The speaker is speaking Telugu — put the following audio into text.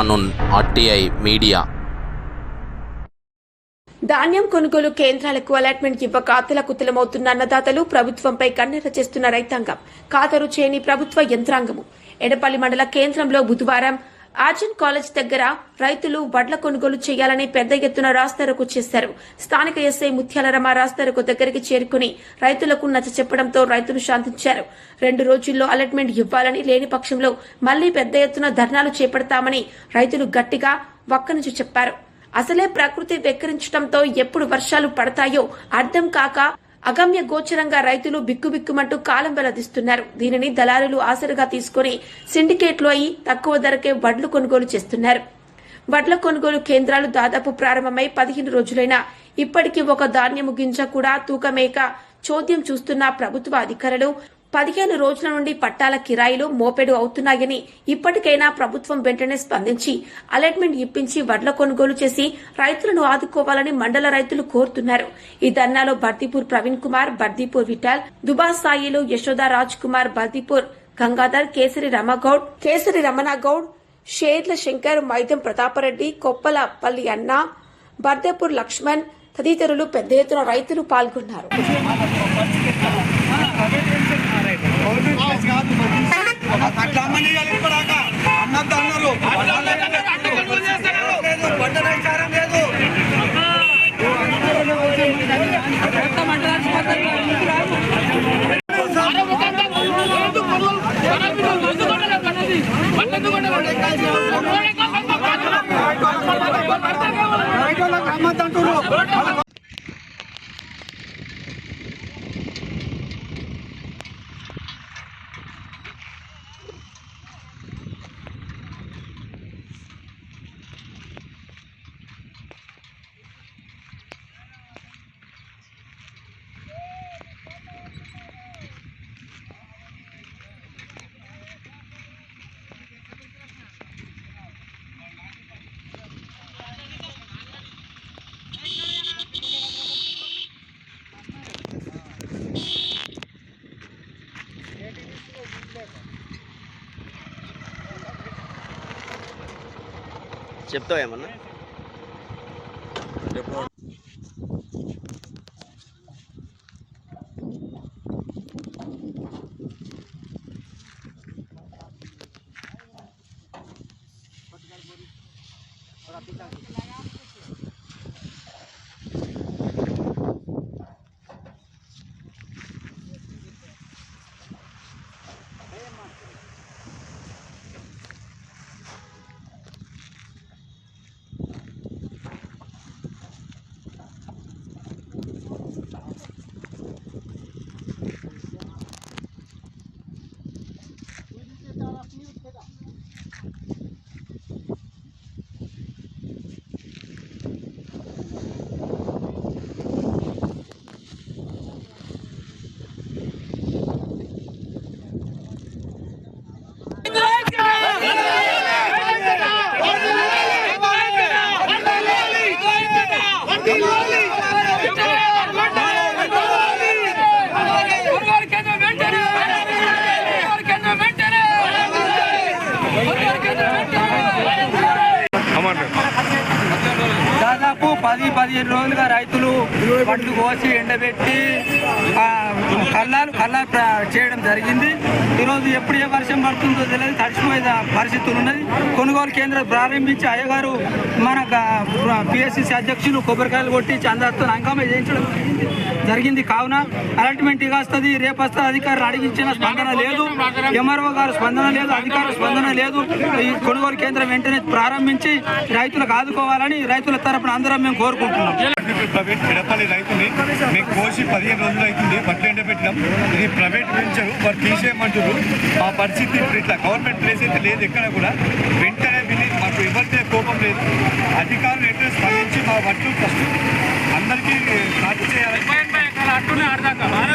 కానున్ ఆర్టీఐ మీడియా. ధాన్యం కొనుగోలు కేంద్రాలకు అలాట్మెంట్ ఇవ్వక అతలకుతలమవుతున్న అన్నదాతలు ప్రభుత్వంపై కన్నెర చేస్తున్న రైతాంగం. ఖాతరు చేయని ప్రభుత్వ యంత్రాంగము. ఎడపల్లి మండల కేంద్రంలో బుధవారం ఆర్జన్ కాలేజ్ దగ్గర రైతులు వడ్ల కొనుగోలు చేయాలని పెద్ద ఎత్తున రాస్తారోకు చేశారు. స్థానిక ఎస్ఐ ముత్యాలరమ రాస్తారోకు దగ్గరికి చేరుకుని రైతులకు నచ్చ చెప్పడంతో రైతులు శాంతించారు. రెండు రోజుల్లో అలాట్మెంట్ ఇవ్వాలని లేని పక్షంలో మళ్ళీ పెద్ద ఎత్తున ధర్నాలు చేపడతామని రైతులు గట్టిగా వక్కనుంచి చెప్పారు. అసలే ప్రకృతి వెక్కిరించడంతో ఎప్పుడు వర్షాలు పడతాయో అర్థం కాక అగమ్య గోచరంగా రైతులు బిక్కుబిక్కుమంటూ కాలం వెలదిస్తున్నారు. దీనిని దళారులు ఆసరుగా తీసుకుని సిండికేట్లు అయి తక్కువ ధరకే వడ్లు కొనుగోలు చేస్తున్నారు. వడ్ల కొనుగోలు కేంద్రాలు దాదాపు ప్రారంభమై పదిహేను రోజులైనా ఇప్పటికీ ఒక ధాన్యము గింజ కూడా తూకమేక చోద్యం చూస్తున్న ప్రభుత్వ అధికారులు పదిహేను రోజుల నుండి పట్టాల కిరాయిలు మోపెడు అవుతున్నాయని ఇప్పటికైనా ప్రభుత్వం వెంటనే స్పందించి అలాట్మెంట్ ఇప్పించి వడ్ల కొనుగోలు చేసి రైతులను ఆదుకోవాలని మండల రైతులు కోరుతున్నారు. ఈ ధర్నాలో బర్దీపూర్ ప్రవీణ్ కుమార్ బర్దీపూర్ విఠల్ దుబా సాయిలు యశోదా రాజ్ కుమార్ బర్దీపూర్ గంగాధర్ కేసరి రమగౌడ్ కేసరి రమణగౌడ్ షేర్ల శంకర్ మైదం ప్రతాపరెడ్డి కొప్పలపల్లి అన్న బర్దేపూర్ లక్ష్మణ్ తదితరులు పెద్ద ఎత్తున రైతులు పాల్గొన్నారు. ਗਵਰਨਮੈਂਟ ਨੇ ਕਿਹਾ ਕਿ ਮੰਡੀ ਸਾਡਾ ਮੰਡੀ ਵਾਲੇ ਬੜਾ చెప్తావు ఏమన్నా దాదాపు పది పదిహేను రోజులుగా రైతులు పండ్లు కోసి ఎండబెట్టి కళ్ళాలు కల్లాలు చేయడం జరిగింది. ఈరోజు ఎప్పుడు ఏ వర్షం పడుతుందో తెలియదు. తడిసిపోయే పరిస్థితులు ఉన్నది. కొనుగోలు కేంద్రం ప్రారంభించి అయ్యగారు మన పిఎస్సిసి అధ్యక్షులు కొబ్బరికాయలు కొట్టి చందాతో అంకమే చేయించడం జరిగింది. జరిగింది. కావున అలాంటిమెంట్ ఇక వస్తుంది రేపు వస్తే అధికారులు అడిగించిన స్పందన లేదు. ఎంఆర్ఓ గారు స్పందన లేదు అధికారుల స్పందన లేదు. ఈ కొనుగోలు కేంద్రం వెంటనే ప్రారంభించి రైతులకు ఆదుకోవాలని రైతుల తరపున అందరం మేము కోరుకుంటున్నాం. ప్రైవేట్ ఎడపల్లి రైతుని మేము కోసి పదిహేను రోజులు అవుతుంది బట్టలు ఎండబెట్టినాం. ఇది ప్రైవేట్ పెంచరు వారు తీసేయమంటారు మా పరిస్థితి ఇప్పుడు ఇట్లా గవర్నమెంట్ ప్లేస్ అయితే లేదు ఎక్కడ కూడా. వెంటనే విని మాకు ఎవరితే కోపం లేదు. అధికారులు వెంటనే స్పందించి మా వడ్లు ఫస్ట్ merda, caralho.